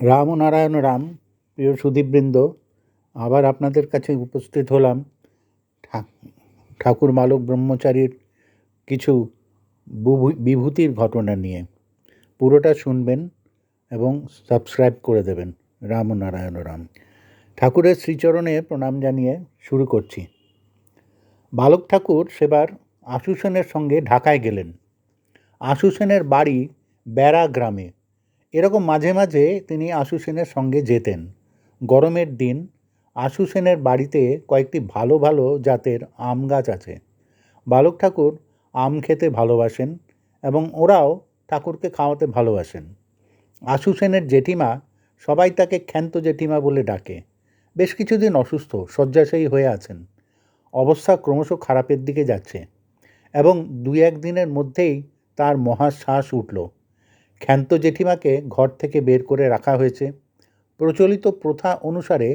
রাম ও নারায়ণ রাম, প্রিয় সুদীপবৃন্দ, আবার আপনাদের কাছে উপস্থিত হলাম ঠাকুর মালক ব্রহ্মচারীর কিছু বিভূতির ঘটনা নিয়ে। পুরোটা শুনবেন এবং সাবস্ক্রাইব করে দেবেন রাম ও নারায়ণ রাম। ঠাকুরের শ্রীচরণে প্রণাম জানিয়ে শুরু করছি। বালক ঠাকুর সেবার আশুসেনের সঙ্গে ঢাকায় গেলেন। আশুসেনের বাড়ি বেড়া গ্রামে। এরকম মাঝে মাঝে তিনি আশু সেনের সঙ্গে যেতেন। গরমের দিন আশু সেনের বাড়িতে কয়েকটি ভালো ভালো জাতের আম গাছ আছে। বালক ঠাকুর আম খেতে ভালোবাসেন এবং ওরাও ঠাকুরকে খাওয়াতে ভালোবাসেন। আশু সেনের জেঠিমা সবাই তাকে ক্ষান্ত জেঠিমা বলে ডাকে। বেশ কিছুদিন অসুস্থ, শয্যাশায়ী হয়ে আছেন। অবস্থা ক্রমশ খারাপের দিকে যাচ্ছে এবং দুই এক দিনের মধ্যেই তার মহাশ্বাস উঠল। ক্ষান্ত জেঠিমাকে ঘর থেকে বের করে রাখা হয়েছে। প্রচলিত প্রথা অনুসারে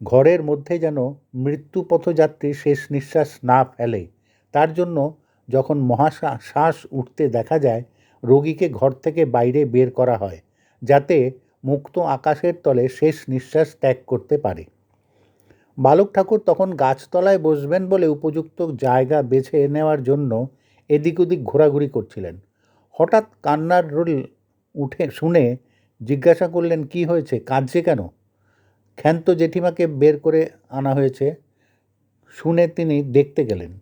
ঘরের মধ্যে যেন মৃত্যুপথযাত্রী শেষ নিঃশ্বাস না ফেলে, তার জন্য যখন মহাশ্বাস উঠতে দেখা যায়, রোগীকে ঘর থেকে বাইরে বের করা হয়, যাতে মুক্ত আকাশের তলে শেষ নিঃশ্বাস ত্যাগ করতে পারে। বালক ঠাকুর তখন গাছতলায় বসবেন বলে উপযুক্ত জায়গা বেছে নেওয়ার জন্য এদিক ওদিক ঘোরাঘুরি করছিলেন। হঠাৎ কান্নার রোল উঠে শুনে জিজ্ঞাসা করলেন, কি হয়েছে? কাঁদছে কেন? ক্ষান্ত জেঠিমাকে বের করে আনা হয়েছে। শুনে তিনি দেখতে গেলেন।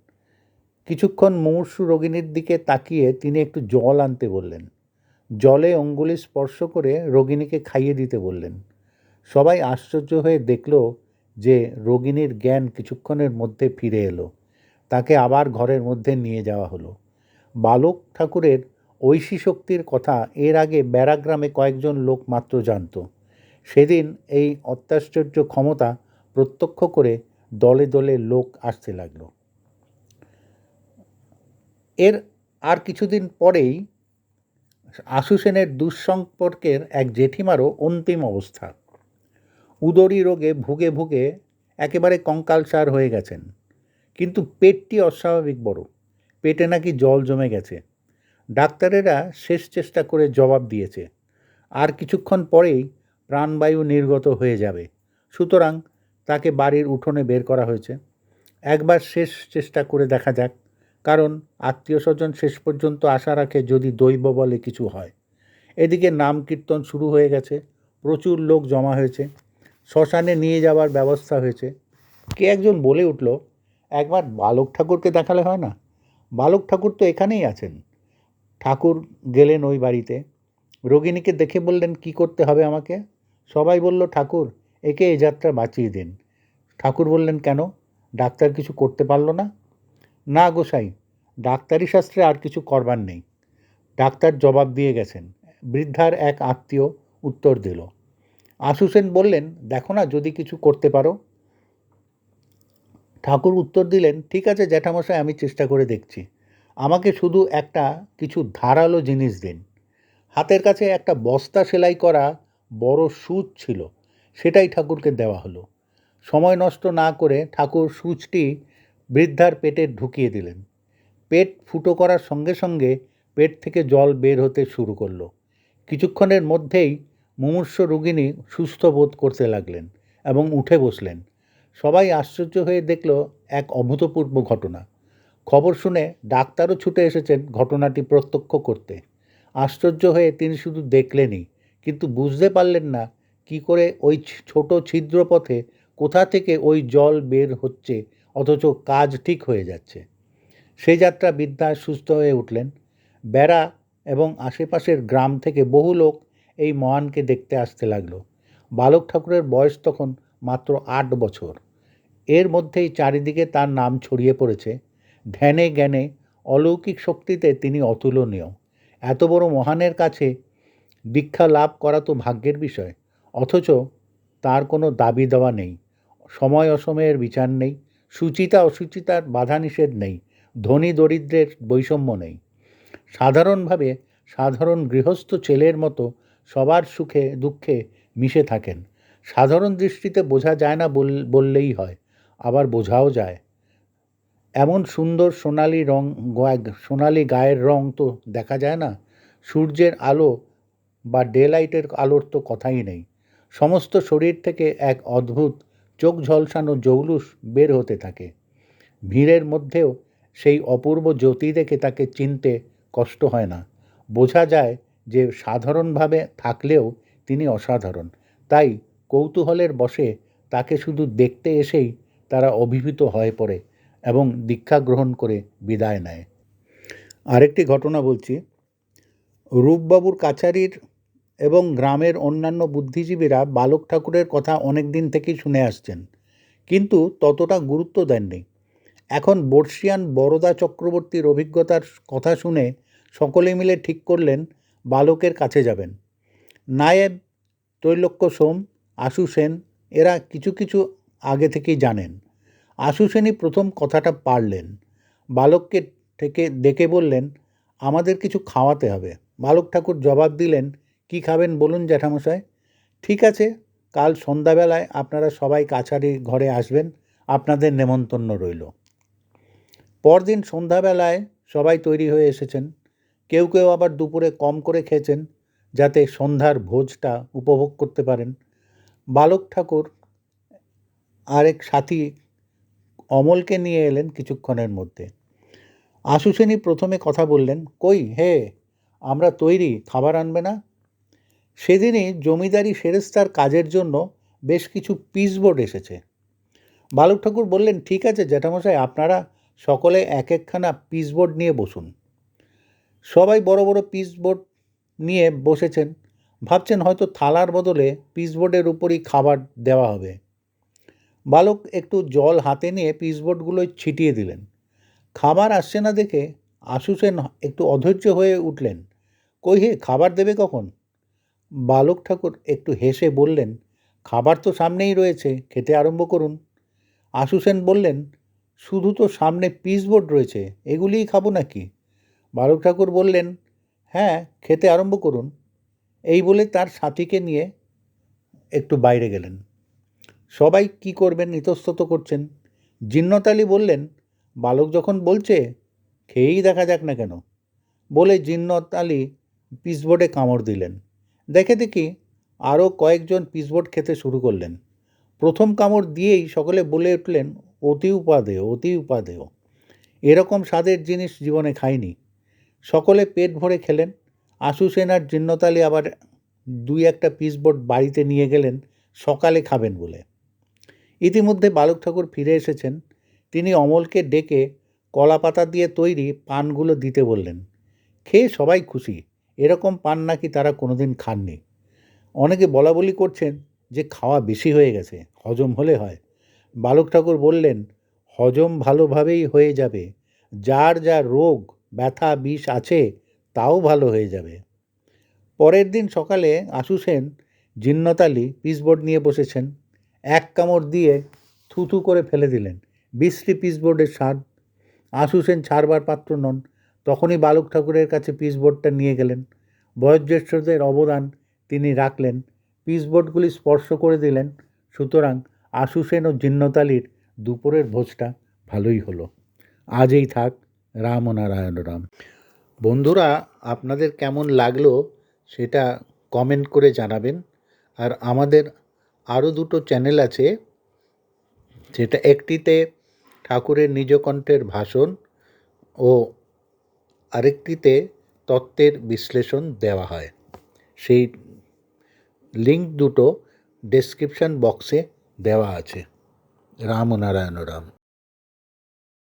কিছুক্ষণ মুমূর্ষু রোগিণীর দিকে তাকিয়ে তিনি একটু জল আনতে বললেন। জলে অঙ্গুলি স্পর্শ করে রোগিণীকে খাইয়ে দিতে বললেন। সবাই আশ্চর্য হয়ে দেখল যে রোগিণীর জ্ঞান কিছুক্ষণের মধ্যে ফিরে এলো। তাকে আবার ঘরের মধ্যে নিয়ে যাওয়া হলো। বালক ঠাকুরের ঐশী শক্তির কথা এর আগে ব্যারাগ্রামে কয়েকজন লোক মাত্র জানত। সেদিন এই অত্যাশ্চর্য ক্ষমতা প্রত্যক্ষ করে দলে দলে লোক আসতে লাগল। এর আর কিছুদিন পরেই আশু সেনের দুঃসম্পর্কের এক জেঠিমারও অন্তিম অবস্থা। উদরী রোগে ভুগে ভুগে একেবারে কঙ্কালসার হয়ে গেছেন। কিন্তু পেটটি অস্বাভাবিক বড়। পেটে নাকি জল জমে গেছে। ডাক্তারেরা শেষ চেষ্টা করে জবাব দিয়েছে। আর কিছুক্ষণ পরেই প্রাণবায়ু নির্গত হয়ে যাবে। সুতরাং তাকে বাড়ির উঠোনে বের করা হয়েছে। একবার শেষ চেষ্টা করে দেখা যাক, কারণ আত্মীয় স্বজন শেষ পর্যন্ত আশা রাখে যদি দৈব বলে কিছু হয়। এদিকে নাম কীর্তন শুরু হয়ে গেছে, প্রচুর লোক জমা হয়েছে, শ্মশানে নিয়ে যাওয়ার ব্যবস্থা হয়েছে। কে একজন বলে উঠল, একবার বালক ঠাকুরকে দেখালে হয় না? বালক ঠাকুর তো এখানেই আছেন। ঠাকুর গেলেন ওই বাড়িতে। রোগিণীকে দেখে বললেন, কি করতে হবে আমাকে? সবাই বলল, ঠাকুর, একে এ যাত্রা বাঁচিয়ে দিন। ঠাকুর বললেন, কেন? ডাক্তার কিছু করতে পারল না? না গোসাই ডাক্তারি শাস্ত্রে আর কিছু করবার নেই। ডাক্তার জবাব দিয়ে গেছেন। বৃদ্ধার এক আত্মীয় উত্তর দিল। আশু সেন বললেন, দেখো না, যদি কিছু করতে পারো? ঠাকুর উত্তর দিলেন, ঠিক আছে জ্যাঠামশাই, আমি চেষ্টা করে দেখছি। আমাকে শুধু একটা কিছু ধারালো জিনিস দিন। হাতের কাছে একটা বস্তা সেলাই করা বড় সুচ ছিল, সেটাই ঠাকুরকে দেওয়া হলো। সময় নষ্ট না করে ঠাকুর সুচটি বৃদ্ধার পেটে ঢুকিয়ে দিলেন। পেট ফুটো করার সঙ্গে সঙ্গে পেট থেকে জল বের হতে শুরু করল। কিছুক্ষণের মধ্যেই মুমূর্ষ রোগিণী সুস্থ বোধ করতে লাগলেন এবং উঠে বসলেন। সবাই আশ্চর্য হয়ে দেখল এক অভূতপূর্ব ঘটনা। খবর শুনে ডাক্তারও ছুটে এসেছেন ঘটনাটি প্রত্যক্ষ করতে। আশ্চর্য হয়ে তিনি শুধু দেখলেনই, কিন্তু বুঝতে পারলেন না কি করে ওই ছোট ছিদ্র পথে কোথা থেকে ওই জল বের হচ্ছে, অথচ কাজ ঠিক হয়ে যাচ্ছে। সেই যাত্রা বিদ্যা সুস্থ হয়ে উঠলেন। বেড়া এবং আশেপাশের গ্রাম থেকে বহু লোক এই মহানকে দেখতে আসতে লাগল। বালক ঠাকুরের বয়স তখন মাত্র আট বছর। এর মধ্যেই চারিদিকে তার নাম ছড়িয়ে পড়েছে। ধ্যানে জ্ঞানে অলৌকিক শক্তিতে তিনি অতুলনীয়। এত বড় মহানের কাছে দীক্ষা লাভ করা তো ভাগ্যের বিষয়। অথচ তার কোনো দাবি দেওয়া নেই। সময় অসময়ের বিচার নেই। সুচিতা অসুচিতার বাধা নিষেধ নেই। ধনী দরিদ্রের বৈষম্য নেই। সাধারণভাবে সাধারণ গৃহস্থ ছেলের মতো সবার সুখে দুঃখে মিশে থাকেন। সাধারণ দৃষ্টিতে বোঝা যায় না বললেই হয়। আবার বোঝাও যায়। এমন সুন্দর সোনালি রং সোনালি গায়ের রং তো দেখা যায় না। সূর্যের আলো বা ডে লাইটের আলোর তো কথাই নেই। সমস্ত শরীর থেকে এক অদ্ভুত চোখ ঝলসানো জৌলুস বের হতে থাকে। ভিড়ের মধ্যেও সেই অপূর্ব জ্যোতি দেখে তাকে চিনতে কষ্ট হয় না। বোঝা যায় যে সাধারণভাবে থাকলেও তিনি অসাধারণ। তাই কৌতূহলের বশে তাকে শুধু দেখতে এসেই তারা অভিভূত হয়ে পড়ে। এবং দীক্ষা গ্রহণ করে বিদায় নেয়। আরেকটি ঘটনা বলছি। রূপবাবুর কাছারির এবং গ্রামের অন্যান্য বুদ্ধিজীবীরা বালক ঠাকুরের কথা অনেক দিন থেকেই শুনে আসছেন। কিন্তু ততটা গুরুত্ব দেননি। এখন বর্ষিয়ান বরদা চক্রবর্তীর অভিজ্ঞতার কথা শুনে সকলে মিলে ঠিক করলেন, বালকের কাছে যাবেন। নায়েব তৈলক্য সোম, আশু সেন এরা কিছু কিছু আগে থেকেই জানেন। আশু সেনই প্রথম কথাটা পারলেন। বালককে থেকে ডেকে বললেন, আমাদের কিছু খাওয়াতে হবে। বালক ঠাকুর জবাব দিলেন, কি খাবেন বলুন জ্যাঠামশাই? ঠিক আছে, কাল সন্ধ্যাবেলায় আপনারা সবাই কাছারি ঘরে আসবেন, আপনাদের নেমন্তন্ন রইল। পরদিন সন্ধ্যাবেলায় সবাই তৈরি হয়ে এসেছেন। কেউ কেউ আবার দুপুরে কম করে খেয়েছেন, যাতে সন্ধ্যার ভোজটা উপভোগ করতে পারেন। বালক ঠাকুর আরেক সাথী অমলকে নিয়ে এলেন কিছুক্ষণের মধ্যে। আশু সেনী প্রথমে কথা বললেন, কই, হে, আমরা তৈরি, খাবার আনবে না? সেদিনই জমিদারি ফেরেস্তার কাজের জন্য বেশ কিছু পিসবোর্ড এসেছে। বালক ঠাকুর বললেন, ঠিক আছে, জ্যাঠামশাই, আপনারা সকলে এক একখানা পিসবোর্ড নিয়ে বসুন। সবাই বড় বড় পিসবোর্ড নিয়ে বসেছেন। ভাবছেন হয়তো থালার বদলে পিসবোর্ডের উপরই খাবার দেওয়া হবে। বালক একটু জল হাতে নিয়ে পিসবোর্ডগুলোয় ছিটিয়ে দিলেন। খাবার আসছে না দেখে আশুসেন একটু অধৈর্য হয়ে উঠলেন। কই হে, খাবার দেবে কখন? বালক ঠাকুর একটু হেসে বললেন, খাবার তো সামনেই রয়েছে, খেতে আরম্ভ করুন। আশুসেন বললেন, শুধু তো সামনে পিসবোর্ড রয়েছে, এগুলিই খাব নাকি? বালক ঠাকুর বললেন হ্যাঁ খেতে আরম্ভ করুন। এই বলে তার সাথীকে নিয়ে একটু বাইরে গেলেন। সবাই কি করবেন, ইতস্তত করছেন। জিন্নতালি বললেন, বালক যখন বলছে, খেয়েই দেখা যাক না কেন, বলে জিন্নত আলী পিসবোর্ডে কামড় দিলেন। দেখে দেখি আরও কয়েকজন পিসবোর্ড খেতে শুরু করলেন। প্রথম কামড় দিয়েই সকলে বলে উঠলেন, অতি উপাদেয় অতি উপাদেয়। এরকম স্বাদের জিনিস জীবনে খাইনি। সকলে পেট ভরে খেলেন। আশু সেন আর জিন্নতালি আবার দুই একটা পিসবোর্ড বাড়িতে নিয়ে গেলেন, সকালে খাবেন বলে। ইতিমধ্যে বালক ঠাকুর ফিরে এসেছেন। তিনি অমলকে ডেকে কলা পাতা দিয়ে তৈরি পানগুলো দিতে বললেন, খেয়ে সবাই খুশি, এরকম পান নাকি তারা কোনোদিন খাননি। অনেকে বলা বলি করছেন যে খাওয়া বেশি হয়ে গেছে, হজম হলে হয়। বালক ঠাকুর বললেন, হজম ভালোভাবেই হয়ে যাবে, যার যা রোগ, ব্যথা, বিষ আছে, তাও ভালো হয়ে যাবে। পরের দিন সকালে আশু সেন জিন্নতালি পিসবোর্ড নিয়ে বসেছেন। এক কামড় দিয়ে থুথু করে ফেলে দিলেন। বিশ্রী পিসবোর্ডের স্বাদ আশু সেন ছাড়বার পাত্র নন। তখনই বালক ঠাকুরের কাছে পিসবোর্ডটা নিয়ে গেলেন। বয়োজ্যেষ্ঠদের অবদান তিনি রাখলেন। পিসবোর্ডগুলি স্পর্শ করে দিলেন। সুতরাং আশু সেন ও জিন্নতালির দুপুরের ভোজটা ভালোই হলো। আজই থাক রাম ও নারায়ণ রাম। বন্ধুরা, আপনাদের কেমন লাগল সেটা কমেন্ট করে জানাবেন। আর আমাদের আরও দুটো চ্যানেল আছে, যেটা একটিতে ঠাকুরের নিজকণ্ঠের ভাষণ ও আরেকটিতে তত্ত্বের বিশ্লেষণ দেওয়া হয়। সেই লিঙ্ক দুটো ডেসক্রিপশান বক্সে দেওয়া আছে। রাম নারায়ণ রাম।